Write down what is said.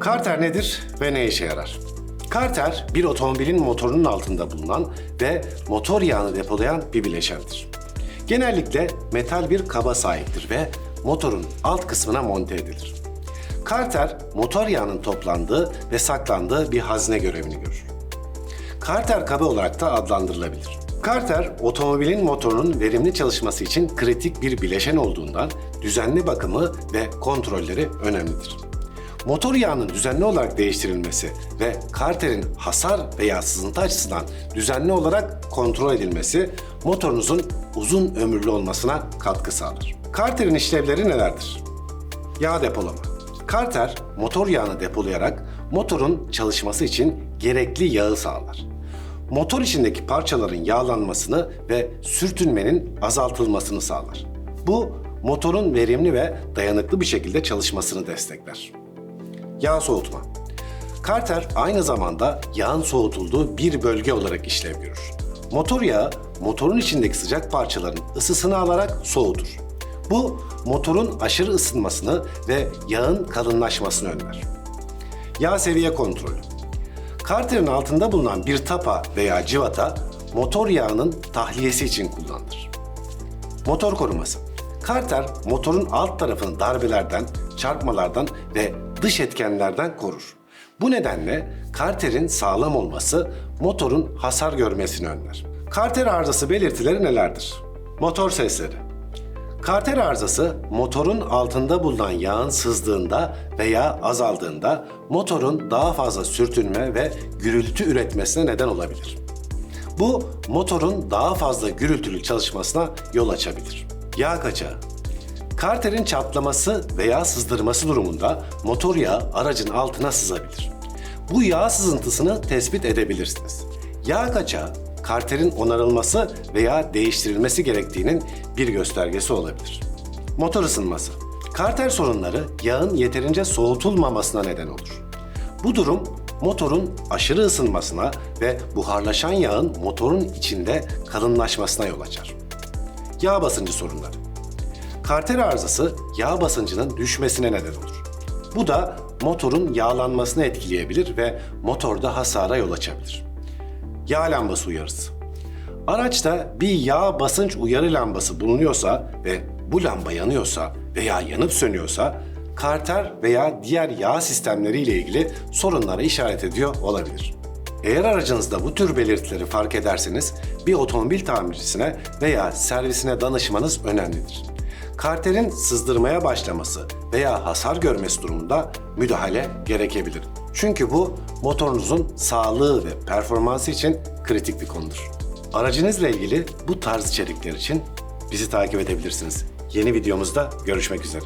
Karter nedir ve ne işe yarar? Karter, bir otomobilin motorunun altında bulunan ve motor yağını depolayan bir bileşendir. Genellikle metal bir kaba sahiptir ve motorun alt kısmına monte edilir. Karter, motor yağının toplandığı ve saklandığı bir hazine görevini görür. Karter kabı olarak da adlandırılabilir. Karter, otomobilin motorunun verimli çalışması için kritik bir bileşen olduğundan düzenli bakımı ve kontrolleri önemlidir. Motor yağının düzenli olarak değiştirilmesi ve karterin hasar veya sızıntı açısından düzenli olarak kontrol edilmesi motorunuzun uzun ömürlü olmasına katkı sağlar. Karterin işlevleri nelerdir? Yağ depolama. Karter, motor yağını depolayarak motorun çalışması için gerekli yağı sağlar. Motor içindeki parçaların yağlanmasını ve sürtünmenin azaltılmasını sağlar. Bu, motorun verimli ve dayanıklı bir şekilde çalışmasını destekler. Yağ soğutma. Karter aynı zamanda yağın soğutulduğu bir bölge olarak işlev görür. Motor yağı, motorun içindeki sıcak parçaların ısısını alarak soğutur. Bu, motorun aşırı ısınmasını ve yağın kalınlaşmasını önler. Yağ seviye kontrolü. Karterin altında bulunan bir tapa veya civata motor yağının tahliyesi için kullanılır. Motor koruması. Karter motorun alt tarafını darbelerden, çarpmalardan ve dış etkenlerden korur. Bu nedenle karterin sağlam olması motorun hasar görmesini önler. Karter arızası belirtileri nelerdir? Motor sesleri. Karter arızası motorun altında bulunan yağın sızdığında veya azaldığında motorun daha fazla sürtünme ve gürültü üretmesine neden olabilir. Bu motorun daha fazla gürültülü çalışmasına yol açabilir. Yağ kaçağı. Karterin çatlaması veya sızdırması durumunda motor yağı aracın altına sızabilir. Bu yağ sızıntısını tespit edebilirsiniz. Yağ kaçağı, karterin onarılması veya değiştirilmesi gerektiğinin bir göstergesi olabilir. Motor ısınması. Karter sorunları yağın yeterince soğutulmamasına neden olur. Bu durum motorun aşırı ısınmasına ve buharlaşan yağın motorun içinde kalınlaşmasına yol açar. Yağ basıncı sorunları. Karter arızası yağ basıncının düşmesine neden olur. Bu da motorun yağlanmasını etkileyebilir ve motorda hasara yol açabilir. Yağ lambası uyarısı. Araçta bir yağ basınç uyarı lambası bulunuyorsa ve bu lamba yanıyorsa veya yanıp sönüyorsa karter veya diğer yağ sistemleri ile ilgili sorunlara işaret ediyor olabilir. Eğer aracınızda bu tür belirtileri fark ederseniz bir otomobil tamircisine veya servisine danışmanız önemlidir. Karterin sızdırmaya başlaması veya hasar görmesi durumunda müdahale gerekebilir. Çünkü bu motorunuzun sağlığı ve performansı için kritik bir konudur. Aracınızla ilgili bu tarz içerikler için bizi takip edebilirsiniz. Yeni videomuzda görüşmek üzere.